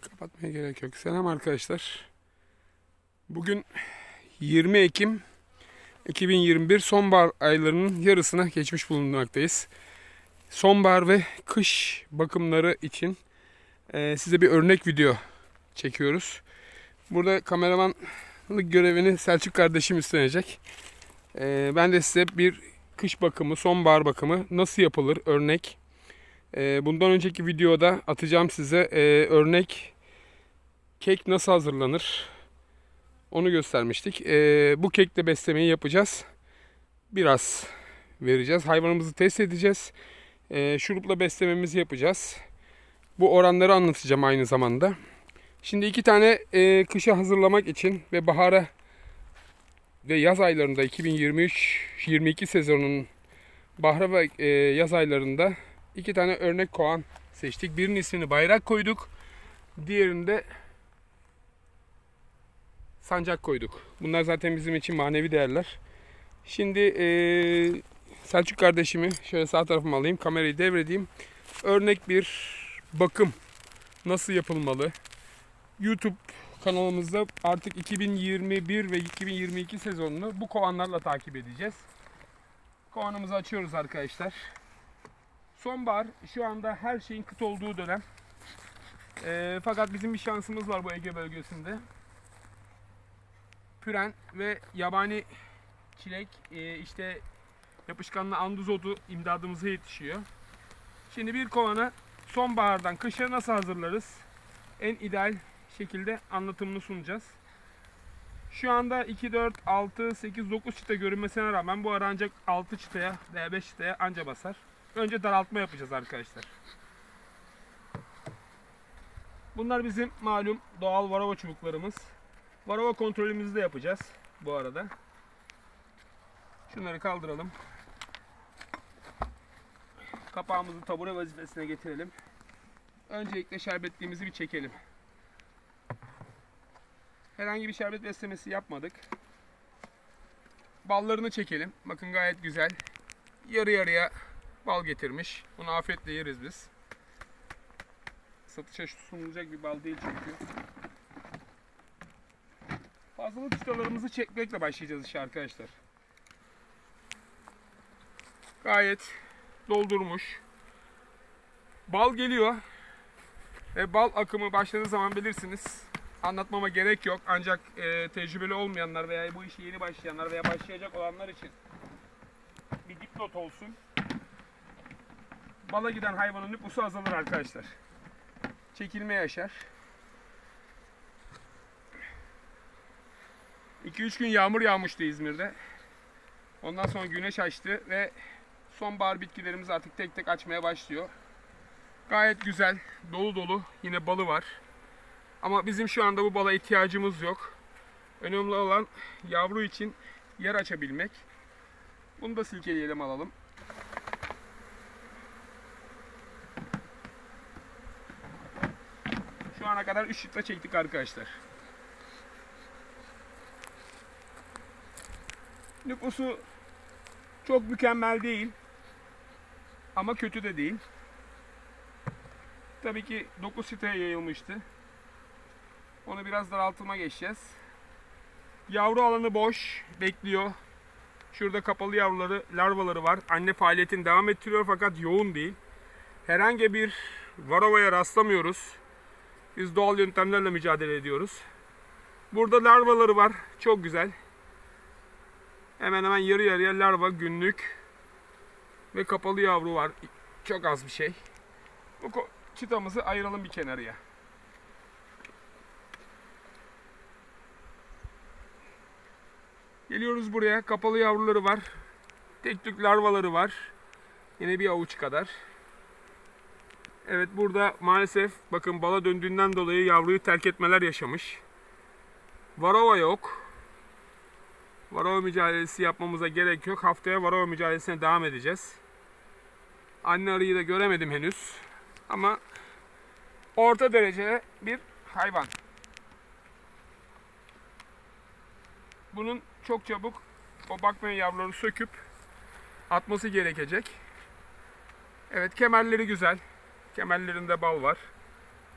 Kapatmaya gerek yok. Selam arkadaşlar. Bugün 20 Ekim 2021 sonbahar aylarının yarısına geçmiş bulunmaktayız. Sonbahar ve kış bakımları için e, size bir örnek video çekiyoruz. Burada kameramanlık görevini Selçuk kardeşim üstlenecek. E, ben de size bir kış bakımı, sonbahar bakımı nasıl yapılır örnek bundan önceki videoda atacağım size e, örnek kek nasıl hazırlanır onu göstermiştik. Ee, bu kekle beslemeyi yapacağız. Biraz vereceğiz. Hayvanımızı test edeceğiz. Ee, şurupla beslememizi yapacağız. Bu oranları anlatacağım aynı zamanda. Şimdi iki tane e, kışa hazırlamak için ve bahara ve yaz aylarında 2023-22 sezonunun bahar ve e, yaz aylarında iki tane örnek koğan seçtik. Birinin ismini bayrak koyduk. Diğerinde sancak koyduk. Bunlar zaten bizim için manevi değerler. Şimdi eee, Selçuk kardeşimi şöyle sağ tarafıma alayım. Kamerayı devredeyim. Örnek bir bakım nasıl yapılmalı? YouTube kanalımızda artık 2021 ve 2022 sezonunu bu kovanlarla takip edeceğiz. Kovanımızı açıyoruz arkadaşlar. Sonbahar şu anda her şeyin kıt olduğu dönem. Ee, fakat bizim bir şansımız var bu Ege bölgesinde. Püren ve yabani çilek e, işte yapışkanlı anduzodu imdadımıza yetişiyor. Şimdi bir kovanı sonbahardan kışa nasıl hazırlarız? En ideal şekilde anlatımını sunacağız. Şu anda 2, 4, 6, 8, 9 çıta görünmesine rağmen bu ara ancak 6 çıtaya veya 5 çıtaya anca basar. Önce daraltma yapacağız arkadaşlar. Bunlar bizim malum doğal varava çubuklarımız. Varava kontrolümüzü de yapacağız bu arada. Şunları kaldıralım. Kapağımızı tabure vazifesine getirelim. Öncelikle şerbetliğimizi bir çekelim. Herhangi bir şerbet beslemesi yapmadık. Ballarını çekelim. Bakın gayet güzel. Yarı yarıya bal getirmiş. Bunu afiyetle yeriz biz. Satışa sunulacak bir bal değil çünkü. Fazlalık çıtalarımızı çekmekle başlayacağız işe arkadaşlar. Gayet doldurmuş. Bal geliyor. Ve bal akımı başladığı zaman bilirsiniz. Anlatmama gerek yok. Ancak e, tecrübeli olmayanlar veya bu işe yeni başlayanlar veya başlayacak olanlar için bir dipnot olsun. Bala giden hayvanın nüfusu azalır arkadaşlar. Çekilme yaşar. 2-3 gün yağmur yağmıştı İzmir'de. Ondan sonra güneş açtı ve sonbahar bitkilerimiz artık tek tek açmaya başlıyor. Gayet güzel, dolu dolu yine balı var. Ama bizim şu anda bu bala ihtiyacımız yok. Önemli olan yavru için yer açabilmek. Bunu da silkeleyelim alalım. Ana kadar 3 litre çektik arkadaşlar. Nüfusu çok mükemmel değil. Ama kötü de değil. Tabii ki 9 siteye yayılmıştı. Onu biraz daraltıma geçeceğiz. Yavru alanı boş, bekliyor. Şurada kapalı yavruları, larvaları var. Anne faaliyetini devam ettiriyor fakat yoğun değil. Herhangi bir varovaya rastlamıyoruz. Biz doğal yöntemlerle mücadele ediyoruz. Burada larvaları var. Çok güzel. Hemen hemen yarı yarıya larva günlük. Ve kapalı yavru var. Çok az bir şey. Bu çıtamızı ayıralım bir kenarıya. Geliyoruz buraya. Kapalı yavruları var. Tek tük larvaları var. Yine bir avuç kadar. Evet burada maalesef bakın bala döndüğünden dolayı yavruyu terk etmeler yaşamış. Varova yok. Varova mücadelesi yapmamıza gerek yok. Haftaya Varova mücadelesine devam edeceğiz. Anne arıyı da göremedim henüz. Ama orta derece bir hayvan. Bunun çok çabuk o bakmayan yavruları söküp atması gerekecek. Evet kemerleri güzel. Kemerlerinde bal var.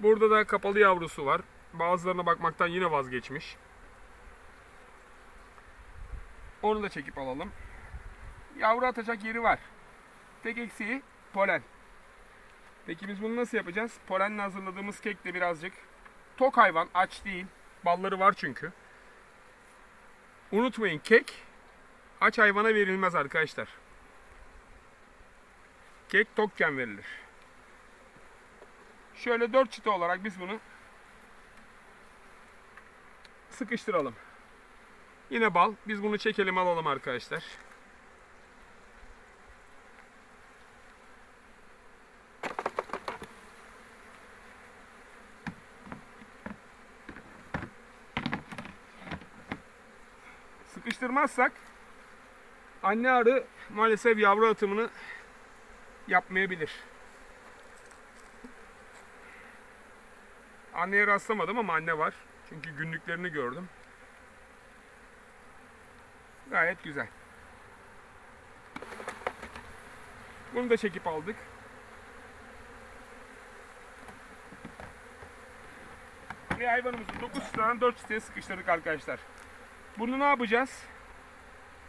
Burada da kapalı yavrusu var. Bazılarına bakmaktan yine vazgeçmiş. Onu da çekip alalım. Yavru atacak yeri var. Tek eksiği polen. Peki biz bunu nasıl yapacağız? Polenle hazırladığımız kek de birazcık tok hayvan, aç değil. Balları var çünkü. Unutmayın kek aç hayvana verilmez arkadaşlar. Kek tokken verilir. Şöyle dört çıta olarak biz bunu sıkıştıralım. Yine bal. Biz bunu çekelim alalım arkadaşlar. Sıkıştırmazsak anne arı maalesef yavru atımını yapmayabilir. Anneye rastlamadım ama anne var. Çünkü günlüklerini gördüm. Gayet güzel. Bunu da çekip aldık. Ve hayvanımızı 9 çıtadan 4 çıtaya sıkıştırdık arkadaşlar. Bunu ne yapacağız?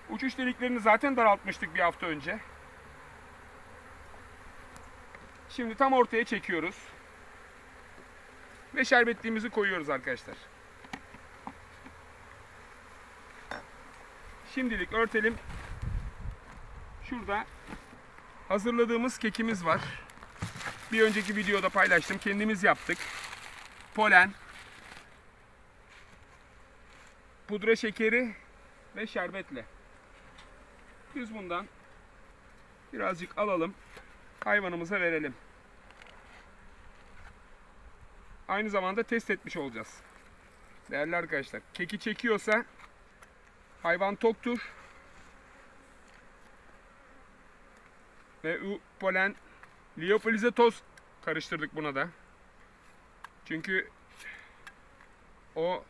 Uçuş deliklerini zaten daraltmıştık bir hafta önce. Şimdi tam ortaya çekiyoruz. Ve şerbetliğimizi koyuyoruz arkadaşlar. Şimdilik örtelim. Şurada hazırladığımız kekimiz var. Bir önceki videoda paylaştım. Kendimiz yaptık. Polen, pudra şekeri ve şerbetle. Biz bundan birazcık alalım. Hayvanımıza verelim. Aynı zamanda test etmiş olacağız. Değerli arkadaşlar, keki çekiyorsa hayvan toktur. Ve u polen liofilize toz karıştırdık buna da. Çünkü o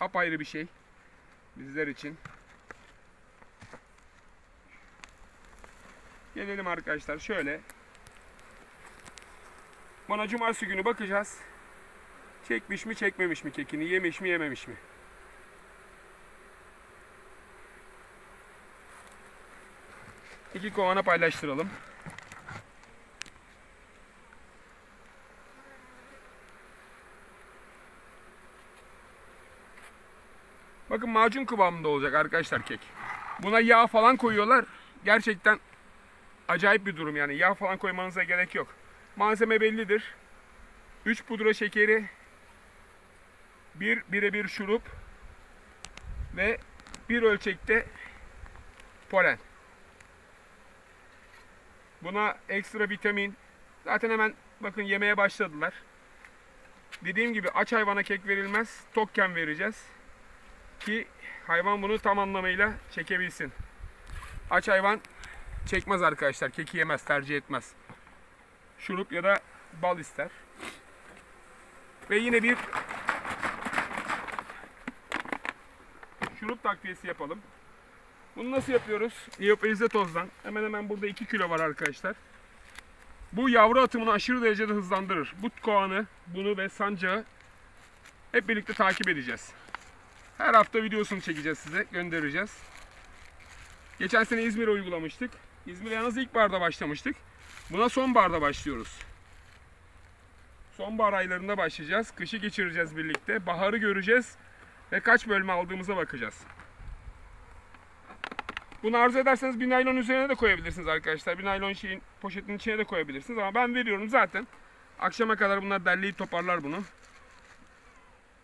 apayrı bir şey bizler için. Gelelim arkadaşlar şöyle. Bana cumartesi günü bakacağız. Çekmiş mi çekmemiş mi kekini, yemiş mi yememiş mi? İki kovana paylaştıralım. Bakın macun kıvamında olacak arkadaşlar kek. Buna yağ falan koyuyorlar. Gerçekten acayip bir durum yani. Yağ falan koymanıza gerek yok. Malzeme bellidir. 3 pudra şekeri, 1 birebir şurup ve bir ölçekte polen. Buna ekstra vitamin. Zaten hemen bakın yemeye başladılar. Dediğim gibi aç hayvana kek verilmez. Tokken vereceğiz. Ki hayvan bunu tam anlamıyla çekebilsin. Aç hayvan çekmez arkadaşlar. Keki yemez, tercih etmez. Şurup ya da bal ister. Ve yine bir şurup takviyesi yapalım. Bunu nasıl yapıyoruz? Liofilize tozdan. Hemen hemen burada 2 kilo var arkadaşlar. Bu yavru atımını aşırı derecede hızlandırır. Bu kovanı, bunu ve sancağı hep birlikte takip edeceğiz. Her hafta videosunu çekeceğiz size, göndereceğiz. Geçen sene İzmir'e uygulamıştık. İzmir'e yalnız ilkbaharda başlamıştık. Buna sonbaharda başlıyoruz. Sonbahar aylarında başlayacağız. Kışı geçireceğiz birlikte. Baharı göreceğiz. Ve kaç bölme aldığımıza bakacağız. Bunu arzu ederseniz bir naylon üzerine de koyabilirsiniz arkadaşlar. Bir naylon şeyin poşetin içine de koyabilirsiniz. Ama ben veriyorum zaten. Akşama kadar bunlar derleyip toparlar bunu.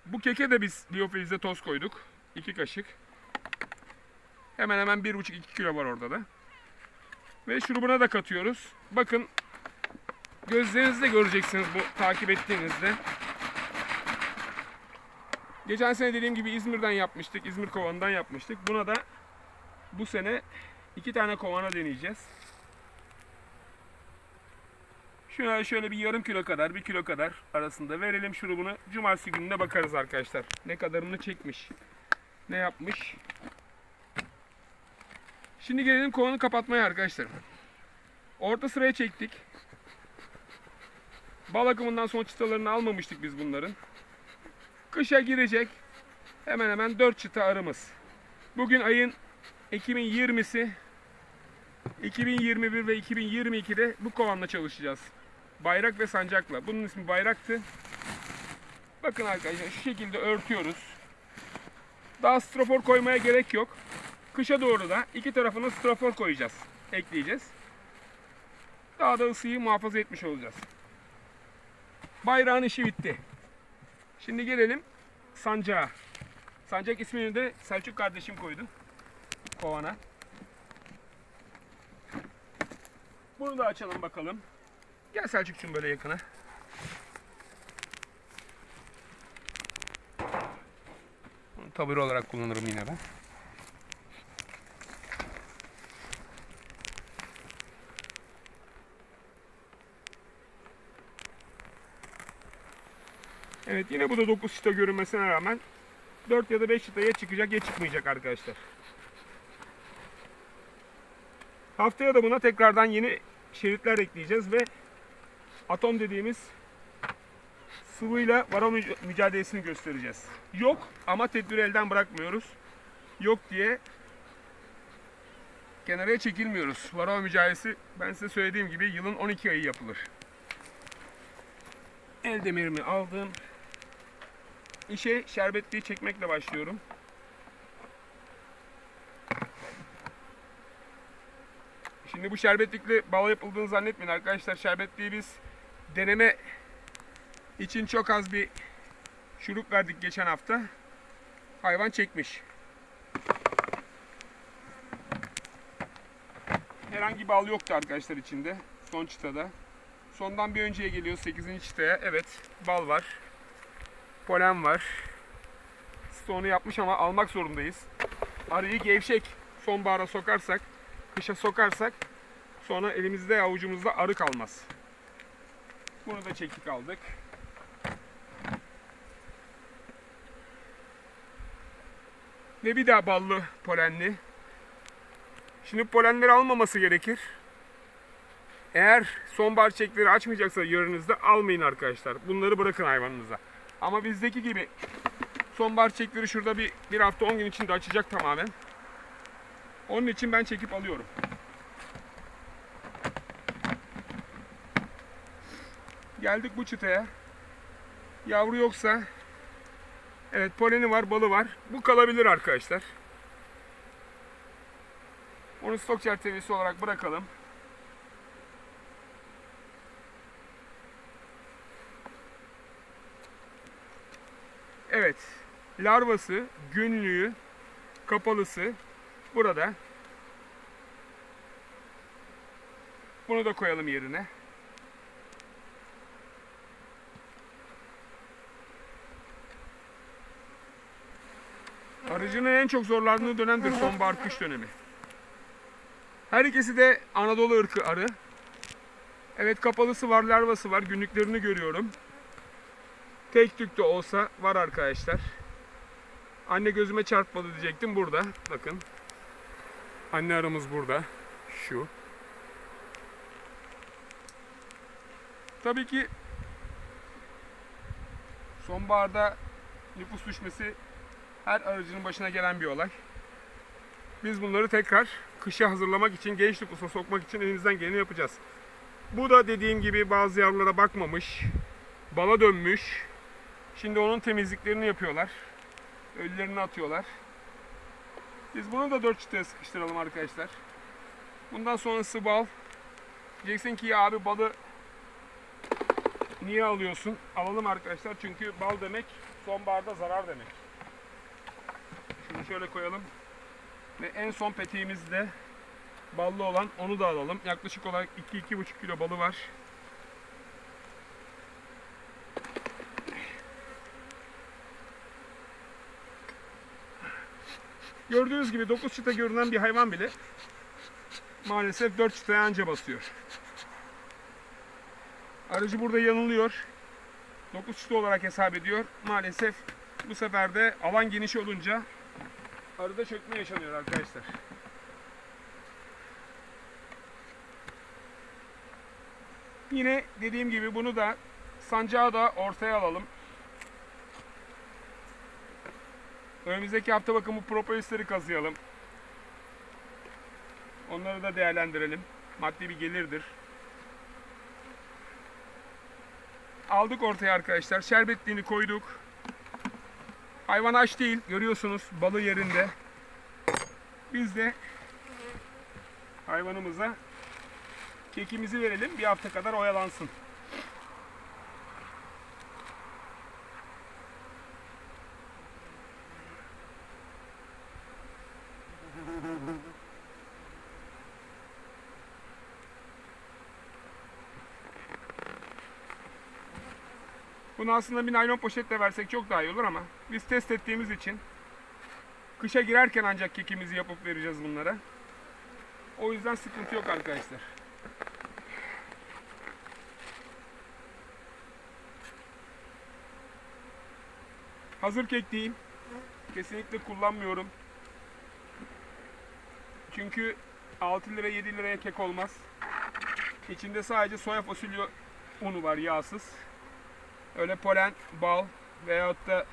Bu keke de biz liofilize toz koyduk. 2 kaşık. Hemen hemen 1,5-2 kilo var orada da. Ve şurubuna da katıyoruz. Bakın gözlerinizle göreceksiniz bu takip ettiğinizde. Geçen sene dediğim gibi İzmir'den yapmıştık. İzmir kovanından yapmıştık. Buna da bu sene iki tane kovana deneyeceğiz. Şuna şöyle bir yarım kilo kadar, bir kilo kadar arasında verelim şurubunu. Cumartesi gününe bakarız arkadaşlar. Ne kadarını çekmiş, ne yapmış. Şimdi gelelim kovanı kapatmaya arkadaşlar. Orta sıraya çektik. Bal akımından son çıtalarını almamıştık biz bunların. Kışa girecek hemen hemen 4 çıta arımız. Bugün ayın 2020'si 2021 ve 2022'de bu kovanla çalışacağız. Bayrak ve sancakla. Bunun ismi bayraktı. Bakın arkadaşlar şu şekilde örtüyoruz. Daha strafor koymaya gerek yok. Kışa doğru da iki tarafına strafor koyacağız. Ekleyeceğiz. Daha da ısıyı muhafaza etmiş olacağız. Bayrağın işi bitti. Şimdi gelelim sancağa. Sancak ismini de Selçuk kardeşim koydu. Kovana. Bunu da açalım bakalım. Gel Selçuk'cum böyle yakına. Bunu tabure olarak kullanırım yine ben. Evet yine bu da 9 çıta görünmesine rağmen 4 ya da 5 çıta ya çıkacak ya çıkmayacak arkadaşlar. Haftaya da buna tekrardan yeni şeritler ekleyeceğiz ve atom dediğimiz sıvıyla varon müc- mücadelesini göstereceğiz. Yok ama tedbiri elden bırakmıyoruz. Yok diye kenara çekilmiyoruz. Varon mücadelesi ben size söylediğim gibi yılın 12 ayı yapılır. El demirimi aldım. İşe şerbetliği çekmekle başlıyorum. Şimdi bu şerbetlikle bal yapıldığını zannetmeyin arkadaşlar. Şerbetliği biz deneme için çok az bir şurup verdik geçen hafta. Hayvan çekmiş. Herhangi bal yoktu arkadaşlar içinde. Son çıtada. Sondan bir önceye geliyor 8. çıtaya. Evet bal var. Polen var. Stone'u yapmış ama almak zorundayız. Arıyı gevşek sonbahara sokarsak, kışa sokarsak sonra elimizde avucumuzda arı kalmaz. Bunu da çekik aldık. Ve bir daha ballı polenli. Şimdi polenleri almaması gerekir. Eğer sonbahar çiçekleri açmayacaksa yarınızda almayın arkadaşlar. Bunları bırakın hayvanınıza. Ama bizdeki gibi sonbahar çiçekleri şurada bir, bir hafta 10 gün içinde açacak tamamen. Onun için ben çekip alıyorum. Geldik bu çıtaya. Yavru yoksa evet poleni var, balı var. Bu kalabilir arkadaşlar. Onu stok çerçevesi olarak bırakalım. Evet. Larvası, günlüğü, kapalısı burada. Bunu da koyalım yerine. Arıcının en çok zorlandığı dönemdir sonbahar kış dönemi. Her ikisi de Anadolu ırkı arı. Evet kapalısı var, larvası var. Günlüklerini görüyorum. Tek tük de olsa var arkadaşlar. Anne gözüme çarpmadı diyecektim. Burada. Bakın. Anne aramız burada. Şu. Tabii ki sonbaharda nüfus düşmesi her aracının başına gelen bir olay. Biz bunları tekrar kışa hazırlamak için, genç nüfusa sokmak için elimizden geleni yapacağız. Bu da dediğim gibi bazı yavrulara bakmamış, bala dönmüş. Şimdi onun temizliklerini yapıyorlar. Ölülerini atıyorlar. Biz bunu da dört çıtaya sıkıştıralım arkadaşlar. Bundan sonrası bal. Diyeceksin ki ya abi balı niye alıyorsun? Alalım arkadaşlar çünkü bal demek sonbaharda zarar demek. Şunu şöyle koyalım. Ve en son peteğimizde ballı olan onu da alalım. Yaklaşık olarak 2-2,5 kilo balı var. Gördüğünüz gibi 9 çıta görünen bir hayvan bile maalesef 4 çıtaya anca basıyor. Aracı burada yanılıyor. 9 çıta olarak hesap ediyor. Maalesef bu sefer de alan geniş olunca arıda çökme yaşanıyor arkadaşlar. Yine dediğim gibi bunu da sancağı da ortaya alalım. Önümüzdeki hafta bakın bu propolisleri kazıyalım. Onları da değerlendirelim. Maddi bir gelirdir. Aldık ortaya arkadaşlar. Şerbetliğini koyduk. Hayvan aç değil. Görüyorsunuz balı yerinde. Biz de hayvanımıza kekimizi verelim. Bir hafta kadar oyalansın. Bunu aslında bir naylon poşetle versek çok daha iyi olur ama biz test ettiğimiz için kışa girerken ancak kekimizi yapıp vereceğiz bunlara. O yüzden sıkıntı yok arkadaşlar. Hazır kek değil. Kesinlikle kullanmıyorum. Çünkü 6 lira 7 liraya kek olmaz. İçinde sadece soya fasulye unu var yağsız. Öyle polen, bal veyahut da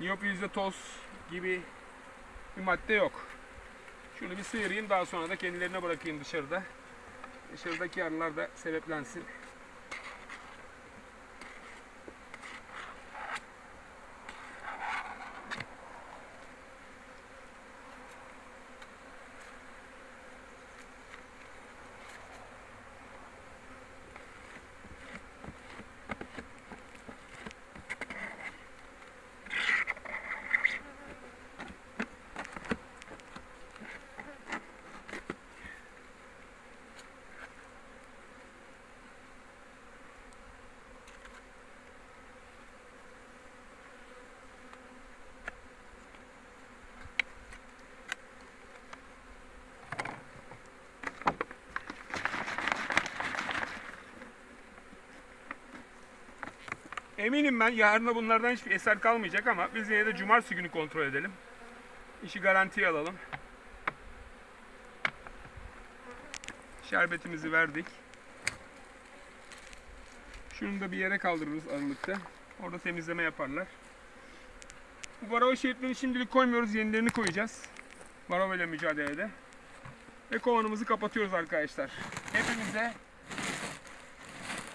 niyoprizde toz gibi bir madde yok. Şunu bir sıyırayım daha sonra da kendilerine bırakayım dışarıda. Dışarıdaki arılar da sebeplensin. Eminim ben yarına bunlardan hiçbir eser kalmayacak ama biz yine de cumartesi günü kontrol edelim. İşi garantiye alalım. Şerbetimizi verdik. Şunu da bir yere kaldırırız aralıkta. Orada temizleme yaparlar. Bu varava şeritlerini şimdilik koymuyoruz. Yenilerini koyacağız. Varava ile mücadelede. Ve kovanımızı kapatıyoruz arkadaşlar. Hepinize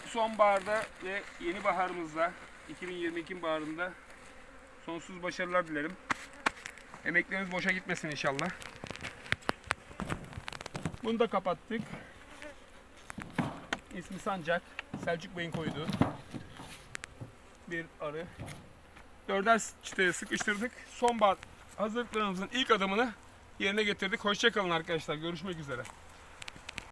sonbaharda ve yeni baharımızda 2022 baharında sonsuz başarılar dilerim. Emekleriniz boşa gitmesin inşallah. Bunu da kapattık. İsmi Sancak. Selçuk Bey'in koyduğu bir arı. Dörder çıtaya sıkıştırdık. Sonbahar hazırlıklarımızın ilk adımını yerine getirdik. Hoşçakalın arkadaşlar. Görüşmek üzere.